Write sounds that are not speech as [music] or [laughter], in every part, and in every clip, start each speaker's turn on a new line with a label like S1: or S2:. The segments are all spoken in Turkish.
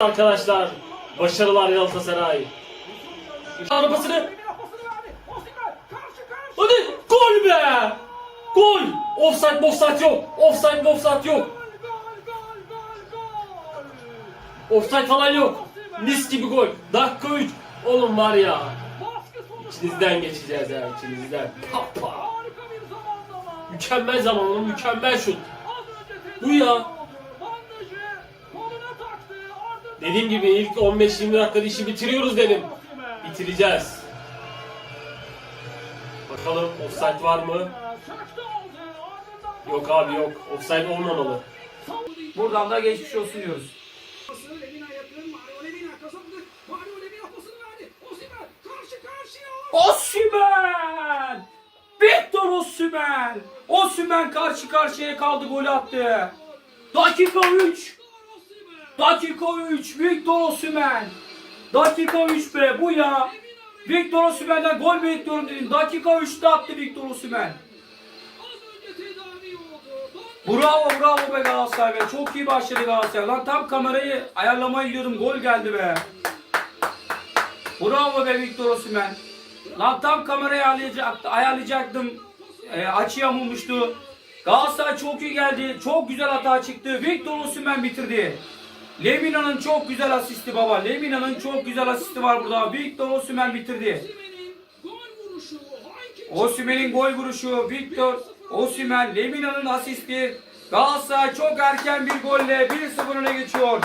S1: Arkadaşlar başarılar Galatasaray. Arabasını Hadi gol be! Gol! Offside offside yok. Offside offside yok. Offside falan yok. Mis gibi gol. Dakika 3. Oğlum var ya. İçinizden geçeceğiz ya içinizden. Papa. Mükemmel zaman oğlum mükemmel şut. Bu ya. Dediğim gibi ilk 15-20 dakikada işi bitiriyoruz dedim. Bitireceğiz. Bakalım offside var mı? Yok abi yok. Offside olmamalı.
S2: Buradan da geçmiş olsun diyoruz.
S3: Osimhen!
S2: Victor Osimhen! Osimhen karşı karşıya kaldı gol attı. Dakika 3. Dakika 3. Victor Osimhen. Dakika 3 be bu ya. Victor Osimhen'den gol bekliyorum dedim. Dakika 3'te attı Victor Osimhen. Bravo bravo be Galatasaray be. Çok iyi başladı Galatasaray. Lan tam kamerayı ayarlamaya gidiyordum. Gol geldi be. Bravo be Victor Osimhen. Lan tam kamerayı ayarlayacak, ayarlayacaktım. E, açı yamulmuştu. Galatasaray çok iyi geldi. Çok güzel hata çıktı. Victor Osimhen bitirdi. Lemina'nın çok güzel asisti baba. Lemina'nın çok güzel asisti var burada. Victor Osimhen bitirdi.
S3: Osimhen'in gol vuruşu.
S2: Victor Osimhen, Lemina'nın asisti. Galatasaray çok erken bir golle 1-0 öne geçiyor.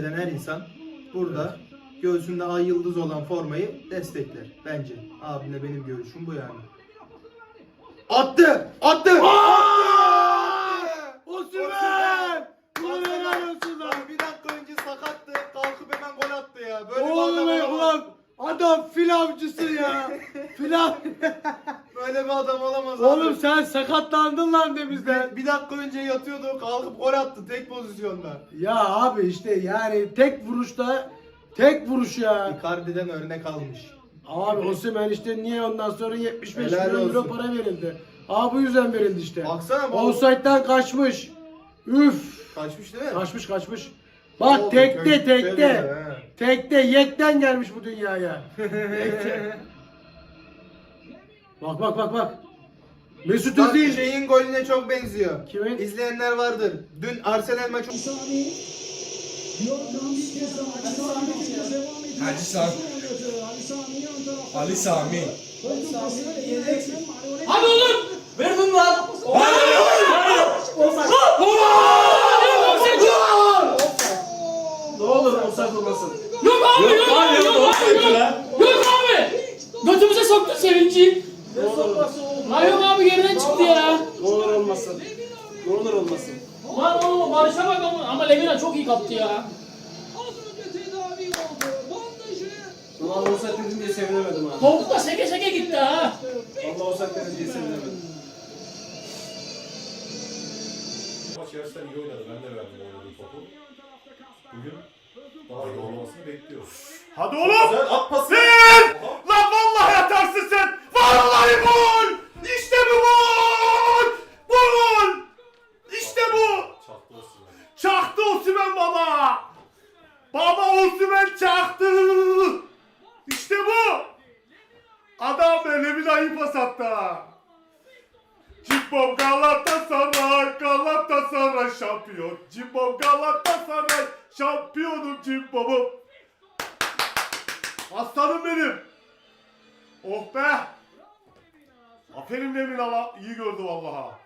S4: her insan burada göğsünde ay yıldız olan formayı destekler bence. Abimle benim görüşüm bu yani. Attı! Attı! Osimhen! Ulan helal olsun lan. Bir dakika önce sakattı. Kalkıp hemen gol attı ya. Böyle bir adam
S5: Oğlum
S4: olamaz.
S5: ulan adam fil avcısı ya. Filan. [laughs]
S4: Böyle bir adam olamaz
S5: Oğlum
S4: abi.
S5: sen sakatlandın lan demizden.
S4: Bir dakika önce yatıyordu. Kalkıp gol attı tek pozisyonda.
S5: Ya abi işte yani tek vuruşta tek vuruş ya.
S4: Icardi'den örnek almış.
S5: Abi Osimhen işte niye ondan sonra 75
S4: Helal
S5: milyon euro para verildi. Abi bu yüzden verildi işte.
S4: Baksana bu.
S5: Offside'den kaçmış. Üf.
S4: Kaçmış değil mi?
S5: Kaçmış kaçmış. Bak
S4: Oo,
S5: tekte
S4: kö-
S5: tekte.
S4: he.
S5: Tekte yekten gelmiş bu dünyaya. Tekte. [laughs] bak bak bak bak. Mesut
S4: Bak
S5: Özil.
S4: şeyin golüne çok benziyor.
S5: Kimin?
S4: İzleyenler vardır. Dün Arsenal maçı
S6: Ali Sami. Ali Sami.
S1: Hadi oğlum! Verdin lan!
S5: Ne olur offside olmasın.
S1: Yok abi yok, abi yok, abi yok. Yok abi. Götümüze soktu sevinci.
S7: Hadi oğlum!
S8: Güzel at pası.
S7: Ver! Lan vallahi atarsın sen! Vallahi gol! İşte bu gol! Gol! İşte bu!
S8: Çaktı olsun.
S7: Çaktı Osimhen baba! Baba Osimhen çaktı! İşte bu! Adam böyle bir ayı pas attı. Cimbom Galatasaray, Galatasaray şampiyon. Cimbom Galatasaray, şampiyonum Cimbom'um. Aslanım benim. Oh be. Aferin Lemin ala. iyi gördü vallaha.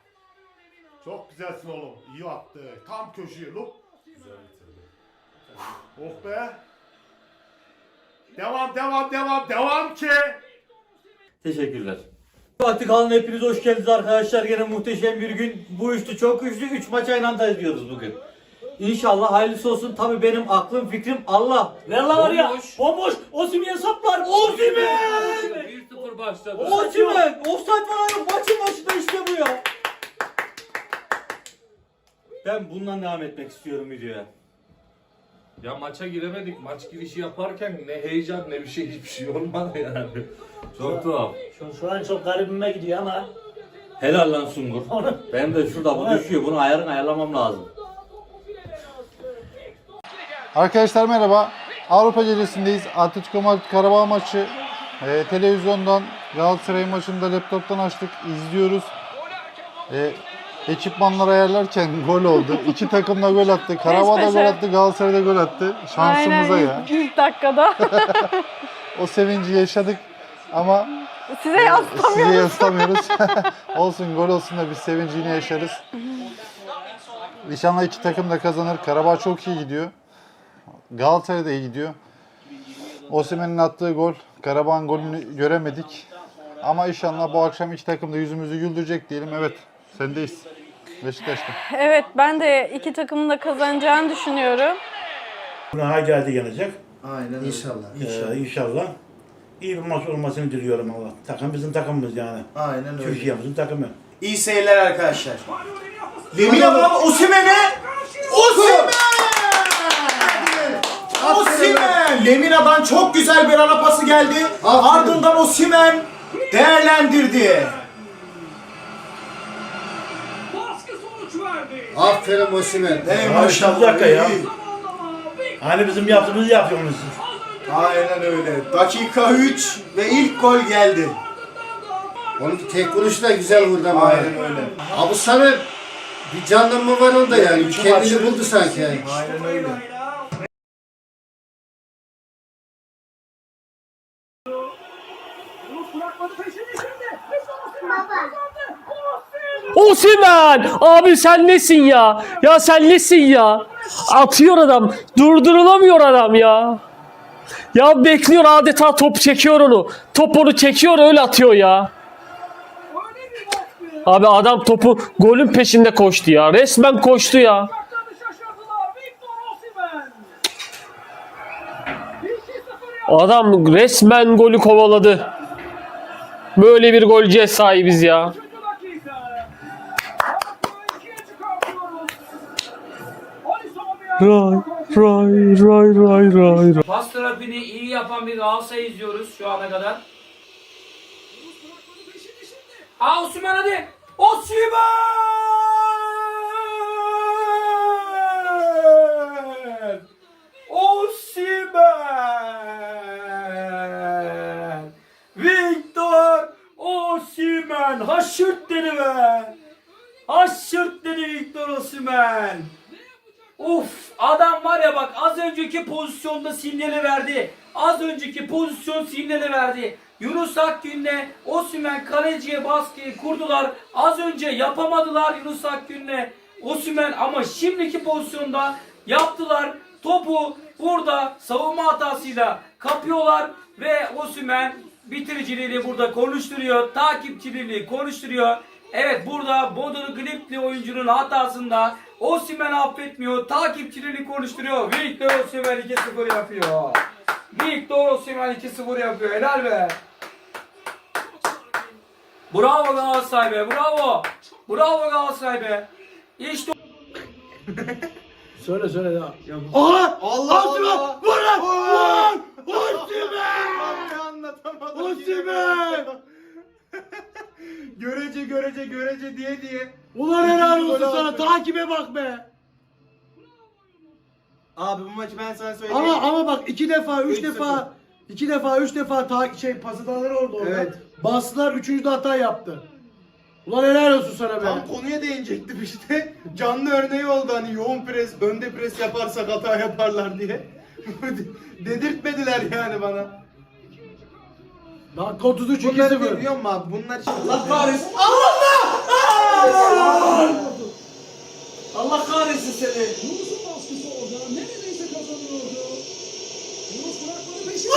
S7: Çok güzelsin oğlum. İyi attı. Tam köşeye lup.
S8: Güzel bitirdi.
S7: Oh be. Devam devam devam devam ki.
S9: Teşekkürler. Fatih kanalına hepiniz hoş geldiniz arkadaşlar. Yine muhteşem bir gün. Bu üçlü çok güçlü. Üç maç aynı anda izliyoruz bugün. İnşallah hayırlısı olsun. Tabi benim aklım fikrim Allah.
S1: Ver lan oraya.
S9: Bomboş.
S1: Bomboş. Osimhen saplar.
S9: Osimhen!
S1: 1-0 başladı.
S9: Osimhen! Offside var yok. Maçın başında işte bu ya. Ben bundan devam etmek istiyorum videoya.
S6: Ya maça giremedik. Maç girişi yaparken ne heyecan ne bir şey hiçbir şey olmadı yani. Çok tuhaf.
S1: Şu, şu an çok garibime gidiyor ama.
S9: Helal lan Sungur. Benim de şurada bu düşüyor. Bunu ayarın ayarlamam lazım.
S10: Arkadaşlar merhaba. Avrupa gecesindeyiz. Atletico Madrid Karabağ maçı. Ee, televizyondan Galatasaray maçını da laptoptan açtık. izliyoruz. Ee, ekipmanları ayarlarken [laughs] gol oldu. İki takım da gol attı. Karabağ da gol attı. Galatasaray da gol attı. Şansımıza
S11: Aynen,
S10: ya.
S11: ilk, ilk dakikada. [laughs]
S10: O sevinci yaşadık ama
S11: Size
S10: size
S11: yansıtamıyorum.
S10: yansıtamıyoruz. [laughs] olsun gol olsun da biz sevincini yaşarız. İnşallah iki takım da kazanır. Karabağ çok iyi gidiyor. Galatasaray da iyi gidiyor. Osimhen'in attığı gol, Karabağ'ın golünü göremedik. Ama inşallah bu akşam iki takım da yüzümüzü güldürecek diyelim. Evet, sendeyiz. Beşiktaş'ta.
S11: Evet ben de iki takımın da kazanacağını düşünüyorum.
S12: Ha geldi gelecek.
S5: Aynen İnşallah.
S12: Ee, inşallah. İyi bir maç olmasını diliyorum Allah. Takım bizim takımımız yani.
S5: Aynen
S12: Türkiye'mizin takımı.
S5: İyi seyirler arkadaşlar.
S3: Lemina
S5: Lemina Osimhen'e Osimhen! Osimhen! Lemina'dan çok güzel bir ara pası geldi. Ardından Osimhen değerlendirdi.
S3: baskı sonuç verdi.
S5: Aferin Osimhen. Ey
S12: Ya bir dakika ya. Hani bizim yaptığımızı yapıyorsunuz.
S5: Aynen öyle. Dakika 3 ve ilk gol geldi.
S13: Onun tek vuruşu da güzel vurdu ama.
S5: Aynen öyle.
S13: Abu Samer bir canlanma var onda yani. Kendini buldu sanki. yani.
S5: Aynen öyle.
S1: Osimhen! Abi sen nesin ya? Ya sen nesin ya? Atıyor adam. Durdurulamıyor adam ya. Ya bekliyor adeta top çekiyor onu. Top onu çekiyor öyle atıyor ya. Abi adam topu golün peşinde koştu ya. Resmen koştu ya.
S3: Kaptanı şaşırdılar. Victor Osimhen. 2-0 ya.
S1: Adam resmen golü kovaladı. Böyle bir golcüye sahibiz ya.
S3: Bir
S1: Ray ray ray ray ray.
S2: Pas trafiğini iyi yapan bir Galatasaray izliyoruz şu ana kadar. Aa Osimhen hadi. Osimhen! Osimhen! Victor Osimhen! Haşırt dedi be! Haşırt dedi Victor Osimhen! Of adam var ya bak az önceki pozisyonda sinyali verdi. Az önceki pozisyon sinyali verdi. Yunus Akgün'le Osimhen kaleciye baskıyı kurdular. Az önce yapamadılar Yunus Akgün'le Osimhen ama şimdiki pozisyonda yaptılar. Topu burada savunma hatasıyla kapıyorlar ve Osimhen bitiriciliğini burada konuşturuyor. Takipçiliğini konuşturuyor. Evet burada Bodo Glipli oyuncunun hatasında Osimhen affetmiyor. Takipçilerini konuşturuyor. Victor Osimhen 2-0 yapıyor. Victor Osimhen 2-0 yapıyor. Helal be. Bravo Galatasaray be. Bravo. Bravo Galatasaray be. İşte [laughs]
S5: Söyle söyle ya.
S4: Allah Allah! Allah! Vur lan! Vur! Osimhen! Anlatamadım. Osimhen! [laughs] görece görece görece diye diye.
S5: Ulan helal olsun
S4: Gol
S5: sana.
S4: attı.
S5: Takibe bak be.
S4: Abi bu maçı ben sana söyleyeyim.
S5: Ama ama bak iki defa, üç
S4: 3-0.
S5: defa, iki defa, üç defa ta şey pasıdaları orada orada.
S4: Evet.
S5: Bastılar, üçüncü de hata yaptı. Ulan helal olsun sana be.
S4: Tam konuya değinecektim işte. Canlı örneği oldu hani yoğun pres, önde pres yaparsak hata yaparlar diye. [laughs] Dedirtmediler yani bana.
S5: Dakika 33
S4: Bunlar ne
S5: 2-0.
S4: biliyor musun abi? Bunlar
S5: Allah kahretsin. Allah kahretsin seni.
S3: Yunus'un baskısı orada. Neredeyse kazanıyordu. Yunus bırakmadı peşini.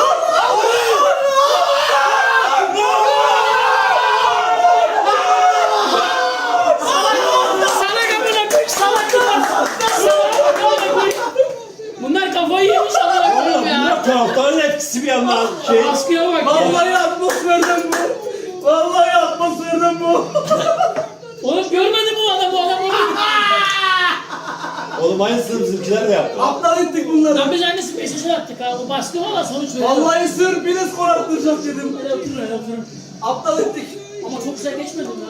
S2: Bunlar kafayı yemiş Allah'ım ya.
S12: Taraftarın etkisi bir yandan şey.
S2: Baskıya bak.
S5: Vallahi atmosferden bu. Vallahi atmosferden bu.
S2: Oğlum görmedin mi bu adam bu adam
S12: Oğlum aynısını bizimkiler de yaptı.
S5: Aptal ettik bunları.
S2: Lan biz aynısı Beşiktaş'a yaptık ha. Bu baskı valla sonuç veriyor.
S5: Vallahi sır bir de skor attıracağız dedim.
S2: Öyle oturun öyle oturun.
S5: Aptal ettik.
S2: Ama çok güzel geçmedi mi [laughs]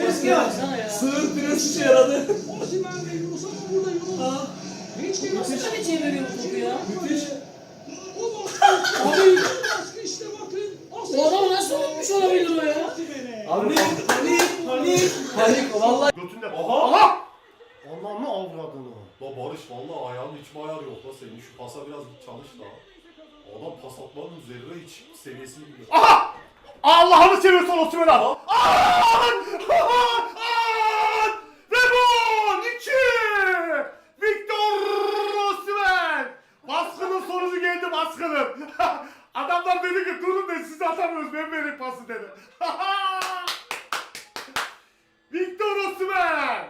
S2: ya?
S5: Eski ya.
S2: Baksana ya.
S5: Sığır pres işe yaradı.
S3: Osimhen ve Yunus'a burada Yunus. Hiç kimse
S2: kaleciye veriyor topu ya?
S3: Müthiş. Abi. İşte bakın.
S2: O adam nasıl unutmuş olabilir o ya?
S7: Abi
S2: Panik, panik, panik. Vallahi
S7: Götünde. Aha! Aha! Anlamı avradını. La Barış vallahi ayağının hiç mi ayarı yok la senin şu pasa biraz çalış la. Adam pas atmanın zerre hiç seviyesini biliyor. Aha! Allah'ını seviyorsan Osman al. An! An! Ve gol! İki! Victor Osimhen! Baskının sonucu geldi baskının. [laughs] Adamlar dedi ki durun da siz atamıyoruz ben vereyim pası dedi. [laughs] Victor Osimhen!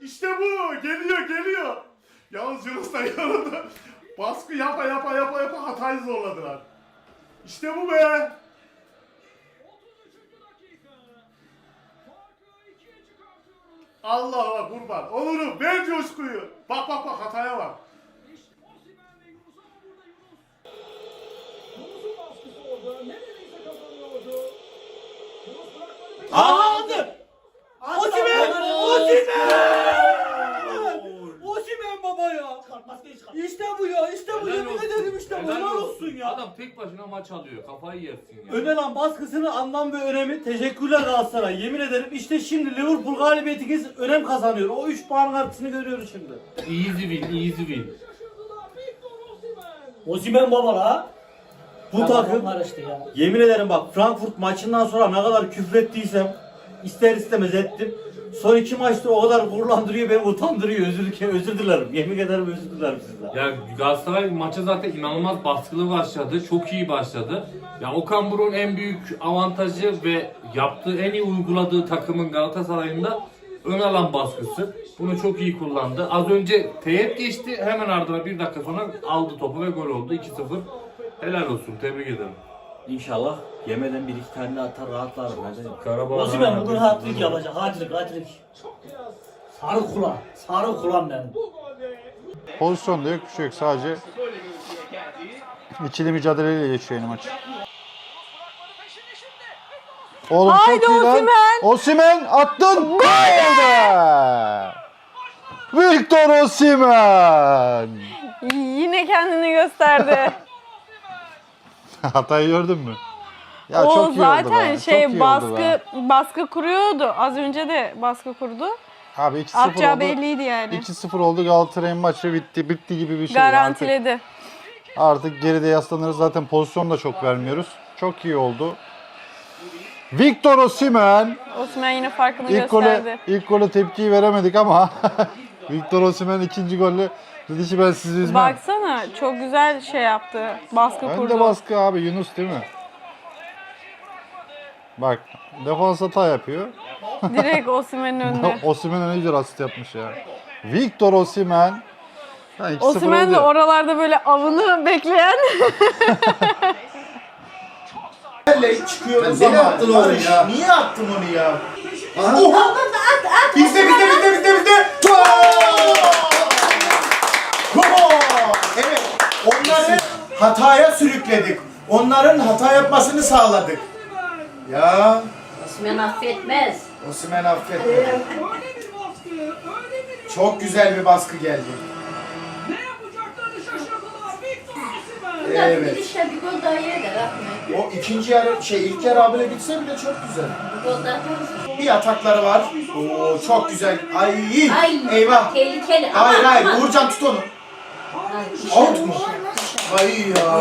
S7: İşte bu! Geliyor geliyor. Yalnız Yunus da yanında. Baskı yapa yapa yapa yapa hatayı zorladılar. İşte bu be! Allah'a kurban. Olurum. Ver coşkuyu. Bak bak bak hataya bak.
S6: Tek başına maç alıyor. Kafayı yersin ya.
S9: Önelan baskısının anlam ve önemi teşekkürler Galatasaray. Yemin ederim işte şimdi Liverpool galibiyetiniz önem kazanıyor. O 3 puan artısını görüyoruz şimdi.
S6: Easy win, easy win.
S2: Osimhen baba la.
S9: Bu takım
S2: karıştı ya.
S9: yemin ederim bak Frankfurt maçından sonra ne kadar küfrettiysem ister istemez ettim. Son iki maçta o kadar gururlandırıyor beni utandırıyor. Özür, özür dilerim. Yemin ederim özür dilerim sizden.
S6: Ya Galatasaray maçı zaten inanılmaz baskılı başladı. Çok iyi başladı. Ya Okan Buruk'un en büyük avantajı ve yaptığı en iyi uyguladığı takımın Galatasaray'ın da ön alan baskısı. Bunu çok iyi kullandı. Az önce teğet geçti. Hemen ardına bir dakika sonra aldı topu ve gol oldu. 2-0. Helal olsun. Tebrik ederim.
S9: İnşallah yemeden bir iki tane atar rahatlarım. Ben de.
S6: Karabağ
S2: Osimhen bugün hat-trick yapacak. Hat-trick, hat-trick. Sarı kula. Sarı kulan benim.
S10: Pozisyon da yok, bir şey yok. Sadece ikili mücadeleyle geçiyor yeni maç. Oğlum
S11: Haydi
S10: çok iyi lan.
S11: Osimhen.
S10: Osimhen attın. Gol be! Victor Osimhen.
S11: Yine kendini gösterdi. [laughs] [laughs]
S10: Hatayı gördün mü? Ya
S11: o
S10: çok iyi
S11: zaten
S10: oldu be.
S11: şey
S10: çok iyi oldu
S11: baskı
S10: be.
S11: baskı kuruyordu. Az önce de baskı kurdu.
S10: Abi 2-0
S11: Atacağı
S10: oldu.
S11: belliydi yani.
S10: 2-0 oldu Galatasaray'ın maçı bitti. Bitti gibi bir şey.
S11: Garantiledi.
S10: Artık, artık geride yaslanırız. Zaten pozisyon da çok vermiyoruz. Çok iyi oldu. Victor Osimhen
S11: Osman yine farkını
S10: ilk gole,
S11: gösterdi.
S10: ilk gole tepkiyi veremedik ama [laughs] Victor Osimhen ikinci golle dedi ki ben sizi üzmem.
S11: Baksana çok güzel şey yaptı. Baskı
S10: Ben
S11: kurdu.
S10: de baskı abi Yunus değil mi? Bak defans hata yapıyor.
S11: Direkt Osimhen'in [laughs] önüne.
S10: Osimhen ne güzel asist yapmış ya. Victor Osimhen. Ha, 2-0
S11: Osimhen de
S10: oldu.
S11: oralarda böyle avını bekleyen.
S5: çıkıyoruz
S13: Beni
S5: ama.
S13: attın oğlum
S5: Barış,
S13: ya.
S5: Niye attın onu ya?
S13: Aha.
S5: Oha! Bizde bizde bizde bizde bizde. Gol! Gol! Evet. Onları hataya sürükledik. Onların hata yapmasını sağladık. Ya
S14: Osman affetmez.
S5: Osimhen affetmedi.
S3: Öyle bir baskı. Öyle bir
S5: Çok güzel bir baskı geldi.
S3: Ne yapacaklarını şaşırdılar. Victor Osimhen.
S14: Bunlar
S5: Evet.
S14: bir işte bir gol daha yer de Rahmet.
S5: O ikinci yarı şey ilk yarı abile bitse bile çok güzel.
S14: Bir gol daha atarız.
S5: Bir atakları var. Oo çok güzel. Ay,
S14: Ay
S5: eyvah.
S14: tehlikeli.
S5: Hayır
S14: Aman,
S5: hayır
S14: aman.
S5: Uğurcan tut onu. Out mu? Ay ya.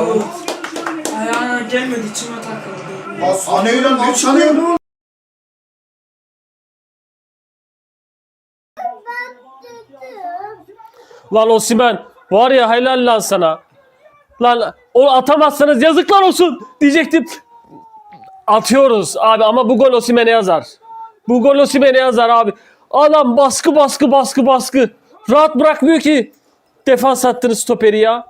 S2: Ayağına gelmedi içime takıldı.
S5: Aa, ne lan ne çalıyor?
S1: Lan Osimhen var ya helal lan sana. Lan o atamazsanız yazıklar olsun diyecektim. Atıyoruz abi ama bu gol Osimhen'e yazar. Bu gol Osimhen'e yazar abi. Adam baskı baskı baskı baskı. Rahat bırakmıyor ki. Defans attınız stoperi ya.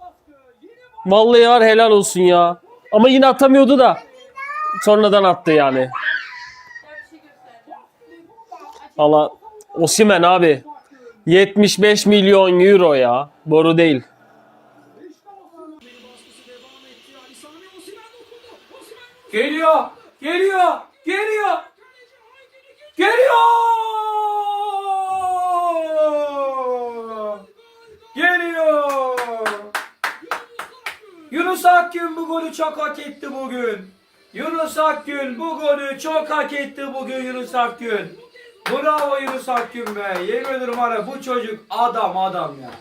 S1: Vallahi var helal olsun ya. Ama yine atamıyordu da. Sonradan attı yani. Allah Osimhen abi. 75 milyon euro ya. Boru değil.
S2: Geliyor, geliyor, geliyor. Geliyor! Geliyor. Yunus Akgün bu golü çok hak etti bugün. Yunus Akgün bu golü çok hak etti bugün Yunus Akgün. Bravo Yunus Akgün be. Yemin ederim ara bu çocuk adam adam ya.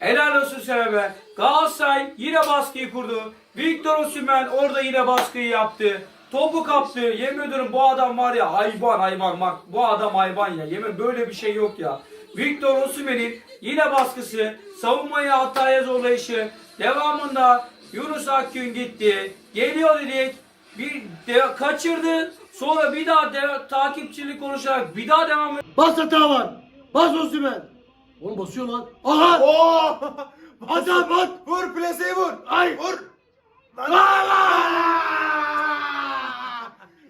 S2: Helal olsun sana be. Galatasaray yine baskıyı kurdu. Victor Osimhen orada yine baskıyı yaptı. Topu kaptı. Yemin ediyorum bu adam var ya hayvan hayvan bak. Bu adam hayvan ya. Yemin böyle bir şey yok ya. Victor Osimhen'in yine baskısı, savunmayı hataya zorlayışı, devamında Yunus Akgün gitti. Geliyor dedik. Bir de, kaçırdı. Sonra bir daha de, takipçilik konuşarak bir daha devam
S15: Bas hata var. Bas Osimhen. Oğlum basıyor lan. Aha.
S5: Oo!
S15: Hadi abi bak.
S5: Vur plaseyi vur.
S15: Ay.
S5: Vur.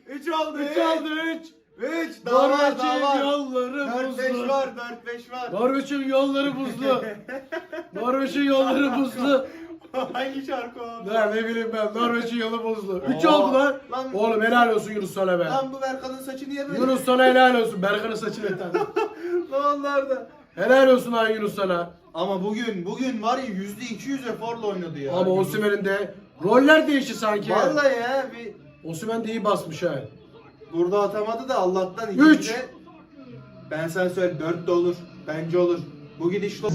S5: Üç oldu.
S15: Üç aldı üç.
S5: Üç. Daha var daha
S15: Norveç'in
S5: var.
S15: yolları
S5: Dört beş
S15: buzlu.
S5: var. Dört beş var.
S15: Norveç'in yolları buzlu. Norveç'in yolları buzlu. [laughs]
S5: Hangi şarkı o?
S15: Ne, ne bileyim ben. Norveç'in yolu buzlu. Üç
S5: Oo.
S15: oldu lan.
S5: Lan-
S15: Oğlum helal olsun Yunus sana be.
S5: Lan bu Berkan'ın saçı niye böyle?
S15: Yunus sana helal olsun. Berkan'ın saçını eten.
S5: Ne oldu [laughs] orada?
S15: helal olsun lan Yunus sana.
S5: Ama bugün bugün var ya yüzde iki yüz eforla oynadı ya.
S15: Ama Osimhen'in de roller değişti sanki.
S5: Vallahi ya bir
S15: Osimhen de iyi basmış ha.
S5: Burada atamadı da Allah'tan
S15: Üç.
S5: ikincide ben sana söyleyeyim dört de olur. Bence olur. Bu gidişle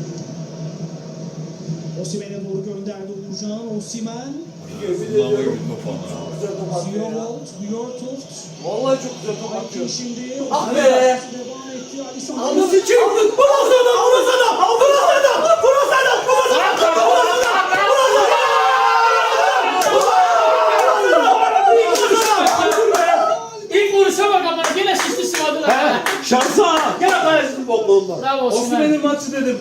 S3: Osimhen'e doğru gönderdi Uğurcan. Osimhen. Ziyolt, Björtuft.
S15: Vallahi çok güzel top
S3: Aykin şimdi.
S15: Ah be!
S3: Devam etti. Alisson.
S15: Anası kim? Burası adam! Burası adam! Burası adam! Burası adam! Burası adam! Burası adam!
S1: İlk vuruşa bak ama yine şişti sıvadılar.
S15: Şansa! Gel kalesinin
S1: Bravo Osimhen.
S15: Osimhen'in maçı dedim.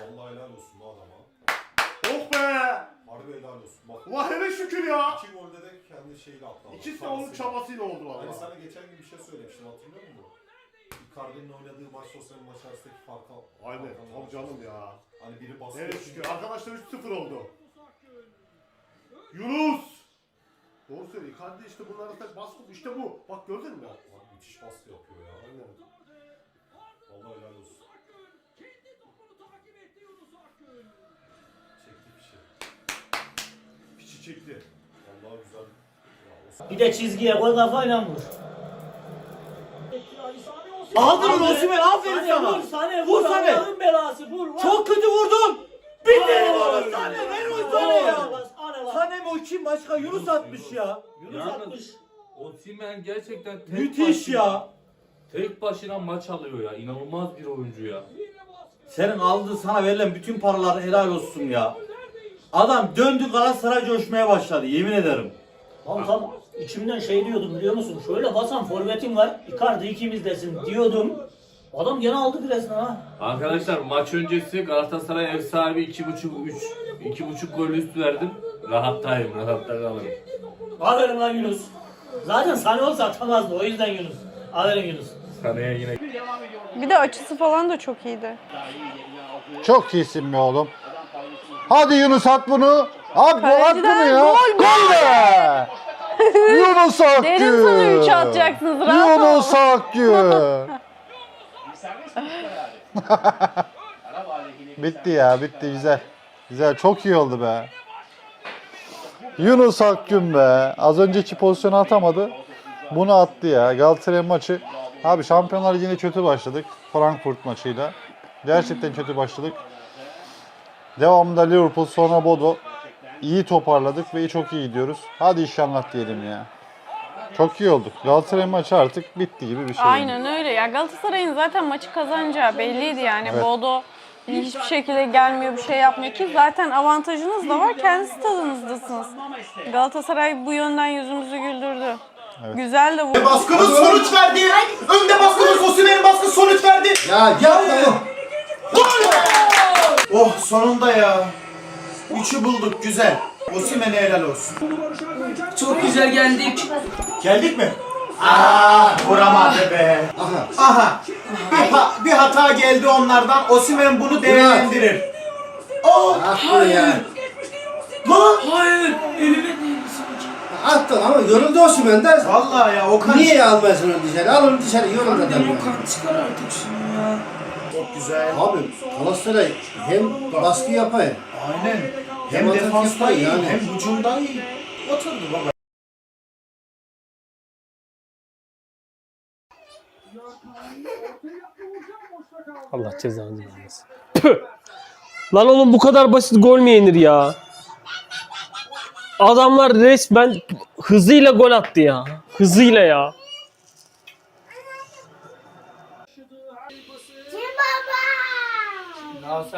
S15: Vallahi
S8: helal olsun lan adama.
S7: Oh be!
S8: Harbi helal olsun. Bak
S7: Ulan hele şükür ya.
S8: iki golde de kendi şeyiyle atladı.
S7: İkisi de onun çabasıyla oldu
S8: Hani
S7: valla.
S8: sana geçen gün bir şey söylemiştim hatırlıyor musun? Icardi'nin oynadığı maç sosyal maç arasındaki farkı
S7: Aynen.
S8: farkı
S7: Tabii canım ya.
S8: Hani biri
S7: Hele
S8: yapınca-
S7: şükür. Arkadaşlar 3-0 oldu. Yunus! Doğru söylüyor. Icardi işte bunlar arasında baskı. İşte bu. Bak gördün mü?
S8: Lan müthiş baskı yapıyor ya. Aynen. Vallahi helal olsun. Çekti. Vallahi güzel.
S9: Bir de çizgiye koy kafayla vur.
S15: Aldın onu Osimhen aferin sana.
S9: Vur Sane
S15: Vur
S9: vur.
S15: Sane.
S9: Allah'ın belası vur. vur.
S15: Çok kötü vurdun. Bitti
S9: Vay.
S15: onu Sane. Ver o Sane ya.
S9: Sane.
S15: Sane mi o kim başka Yunus atmış ya.
S9: Yunus
S6: Yalnız
S9: atmış.
S6: Osimhen gerçekten tek
S15: Müthiş
S6: başına,
S15: ya.
S6: Tek başına maç alıyor ya. İnanılmaz bir oyuncu ya.
S9: Senin aldığı sana verilen bütün paralar helal olsun ya. Adam döndü Galatasaray coşmaya başladı yemin ederim.
S16: Tam tam içimden şey diyordum biliyor musun? Şöyle basan forvetim var. Icardi ikimizdesin diyordum. Adam gene aldı resmen ha.
S6: Arkadaşlar maç öncesi Galatasaray ev sahibi 2.5 3 2.5 gol üst verdim. Rahattayım, rahatta kalırım.
S16: Aferin lan Yunus. Zaten Sane olsa atamazdı o yüzden Yunus. Aferin Yunus.
S6: Sanaya yine
S11: Bir de açısı falan da çok iyiydi.
S10: Çok iyisin be oğlum. Hadi Yunus at bunu. At bu at bunu
S11: Kaleciden
S10: ya.
S11: gol,
S10: Gol be. Yunus Akgün.
S11: Derin sana üç atacaksınız, rahat.
S10: Yunus Akgün. [laughs] bitti ya bitti güzel. Güzel çok iyi oldu be. Yunus Akgün be. Az önceki pozisyonu atamadı. Bunu attı ya. Galatasaray maçı. Abi Şampiyonlar Ligi'ne kötü başladık. Frankfurt maçıyla. Gerçekten kötü başladık. Devamında Liverpool sonra Bodo. İyi toparladık ve çok iyi gidiyoruz. Hadi inşallah diyelim ya. Çok iyi olduk. Galatasaray maçı artık bitti gibi bir şey.
S11: Aynen öyle. Ya Galatasaray'ın zaten maçı kazanacağı belliydi yani.
S10: Evet.
S11: Bodo hiçbir şekilde gelmiyor, bir şey yapmıyor ki zaten avantajınız da var. Kendi stadınızdasınız. Galatasaray bu yönden yüzümüzü güldürdü.
S10: Evet.
S11: Güzel de vurdu.
S5: Baskımız sonuç verdi. Önde baskımız Osimhen'in baskısı sonuç verdi.
S13: Ya yapma.
S5: Sonunda ya. Üçü bulduk güzel. Osimhen'e helal olsun.
S2: Çok güzel geldik.
S5: Geldik mi? Aa, vuramadı be.
S13: Aha.
S5: Aha. Bir, ha- bir hata geldi onlardan. Osimhen bunu değerlendirir. Oh,
S13: bu ya.
S5: lan.
S2: Hayır. Elime değdi
S13: Attın ama yoruldu Osman da.
S5: Vallahi ya Okan
S13: Niye almıyorsun onu dışarı? Al onu dışarı yoruldu adam. ya.
S2: Okan çıkar artık şunu ya.
S5: Çok güzel.
S13: Abi Galatasaray hem baskı yapar.
S5: Aynen.
S13: Hem
S5: Hem defansta iyi,
S13: yani.
S5: hem hücumda iyi. Oturdu baba.
S1: Allah cezanı vermesin. Lan oğlum bu kadar basit gol mü yenir ya? Adamlar resmen hızıyla gol attı ya. Hızıyla ya.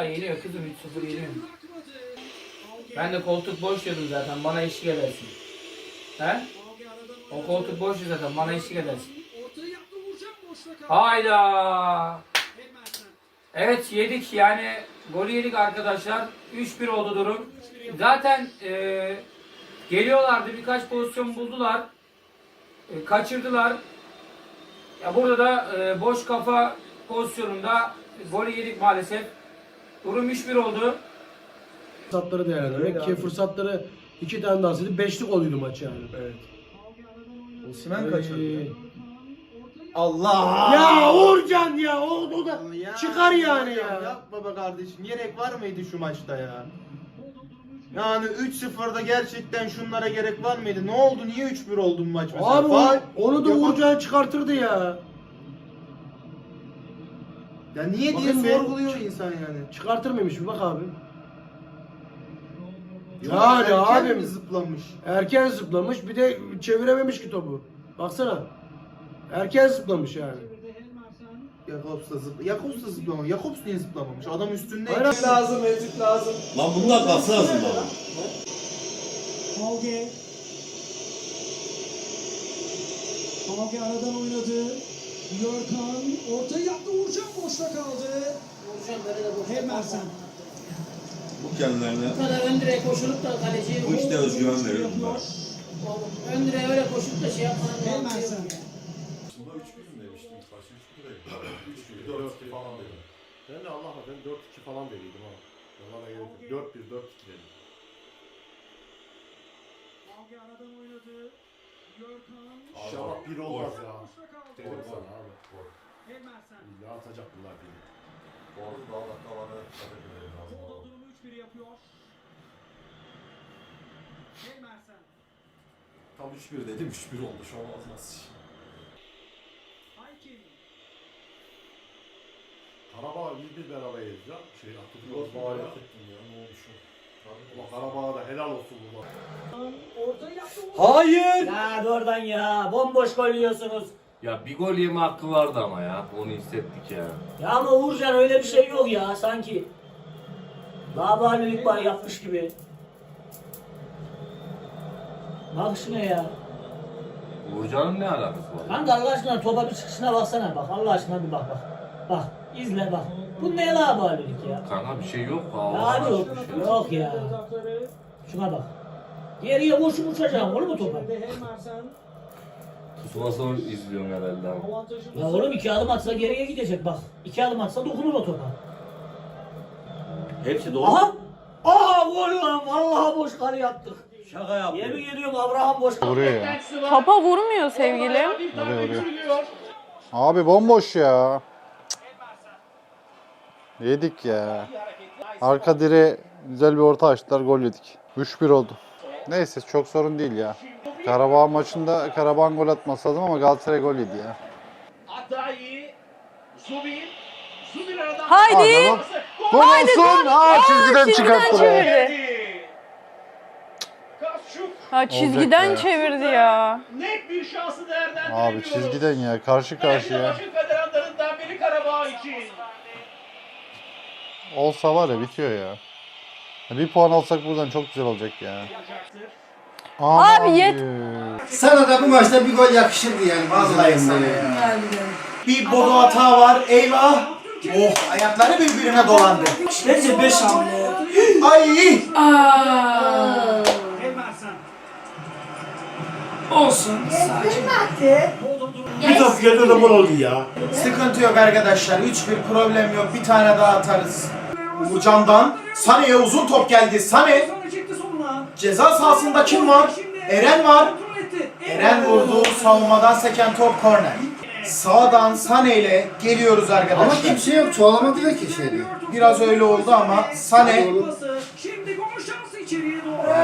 S2: Galatasaray yeniyor kızım 3-0 yeniyor. Ben de koltuk boş diyordum zaten bana eşlik edersin. He? O koltuk boş zaten bana eşlik edersin. Hayda. Evet yedik yani golü yedik arkadaşlar. 3-1 oldu durum. Zaten e, geliyorlardı birkaç pozisyon buldular. E, kaçırdılar. Ya burada da e, boş kafa pozisyonunda golü yedik maalesef. Durum 3-1 oldu.
S15: Fırsatları değerlendirmek ki fırsatları iki tane daha sildi. Beşlik oluyordu maç yani. Evet.
S5: Osimhen kaçırdı. Allah!
S15: Ya Uğurcan ya o, o da
S4: Ya,
S15: çıkar yani ya.
S4: Yapma be kardeşim. Gerek var mıydı şu maçta ya? Yani 3-0'da gerçekten şunlara gerek var mıydı? Ne oldu? Niye 3-1 oldu bu maç mesela?
S15: Abi
S4: Faul.
S15: onu, onu da
S4: Yok,
S15: Uğurcan çıkartırdı ya.
S4: Ya niye diye
S15: Bakın bir-
S4: sorguluyor insan yani.
S15: Çıkartır mıymış bir bak abi. Yani
S4: erken
S15: abim
S4: mi zıplamış?
S15: erken zıplamış bir de çevirememiş ki topu. Baksana. Erken zıplamış yani.
S4: Jakobs da zıpla. Jakobs da zıplamamış. Jakobs niye zıplamamış? Adam üstünde.
S15: Hayır,
S4: lazım, ezit lazım.
S7: Lan bunlar kalsın lazım baba.
S3: Kavge. Kavge aradan oynadı. Yorkan ortaya yaptı. Uğurcan boşta kaldı. Hemersen.
S7: Bu kendilerine
S14: Bu kadar ön direğe koşulup da kaleciye
S7: bu işte özgüven verir bunlar.
S14: ön direğe öyle koşup da şey yapmanın mantığı yok ya.
S8: Bunda 3 gün demiştim. ilk başta 3 gün değil. 3 gün 4 2 falan dedim.
S7: Ben de Allah'a ben 4-2 falan dediydim ha. Yalan gerek yok. 4-1 4-2 dedim.
S3: Kavge aradan oynadı. Yorkan.
S7: İnşallah 1 olmaz ya. Dedim sana abi. İlla atacak bunlar bir.
S8: Bu arada daha dakikalara dikkat etmeleri lazım.
S3: Durumu 3-1 yapıyor. Hemersen.
S8: Tam 3-1 dedim 3-1 oldu şu an nasıl?
S3: Aykin.
S7: Karabağ bir bir beraber yazacağım. Şey Atatürk
S8: Yok
S7: olsun
S8: bari
S7: ya.
S8: ettim ya ne olmuş o?
S7: Ama Karabağ'a da helal olsun
S3: yaptı.
S16: Hayır. Ya oradan ya. Bomboş gol yiyorsunuz.
S6: Ya bir gol yeme hakkı vardı ama ya. Onu hissettik ya.
S16: Ya ama Uğurcan öyle bir şey yok ya sanki. Labalilik var yapmış gibi. Bak şuna ya.
S6: Uğurcan'ın ne alakası var?
S16: Kanka Allah aşkına topa bir çıkışına baksana bak. Allah aşkına bir bak bak. Bak izle bak. Bu ne labalilik ya?
S6: Kanka bir şey yok.
S16: Ya
S6: Allah
S16: abi yok.
S6: şey yok.
S16: Ya. Şuna bak. Geriye koşup uçacağım oğlum bu topa.
S3: Hemersen.
S6: Pusula izliyorum herhalde. abi.
S16: Ya oğlum iki adım atsa geriye gidecek bak. İki adım atsa dokunur o topa.
S9: Hepsi doğru.
S16: Aha! Aa gol lan vallahi boş kale yaptık.
S9: Şaka yapıyor.
S16: Yemin ediyorum Abraham boş kale.
S10: Vuruyor ya.
S11: Topa vurmuyor sevgilim.
S10: Vuruyor vuruyor. Abi bomboş ya. Yedik ya. Arka direğe güzel bir orta açtılar gol yedik. 3-1 oldu. Neyse çok sorun değil ya. Karabağ maçında Karabağ gol atması lazım ama Galatasaray gol yedi ya.
S11: Haydi.
S10: Aa, Gol olsun. Aa çizgiden çıkarttı be.
S11: Ha çizgiden
S10: ya.
S11: çevirdi ya.
S3: Net bir şansı değerlendiriyor.
S10: Abi çizgiden ya karşı karşıya.
S3: Biri Karabağ için.
S10: Olsa var ya bitiyor ya. Bir puan alsak buradan çok güzel olacak ya.
S11: Abi yet-.
S13: Sana da bu maçta bir gol yakışırdı yani.
S5: Vallahi sana ya. Bir bodo hata var. Eyvah. Oh ayakları birbirine dolandı.
S2: Bence 5 hamle.
S5: Ay!
S2: Olsun. Sakin.
S12: Bir top geldi de gol oldu ya.
S5: Sıkıntı yok arkadaşlar. 3-1 problem yok. Bir tane daha atarız. Uğurcan'dan Sane'ye uzun top geldi. Sane ceza sahasında kim var? Eren var. Eren vurdu. Savunmadan seken top korner. Sağdan Sane ile geliyoruz arkadaşlar.
S13: Ama kimse yok. Çoğalamadı ki şeydi.
S5: Biraz öyle oldu ama Sane
S3: Şimdi gol şansı içeriye doğru.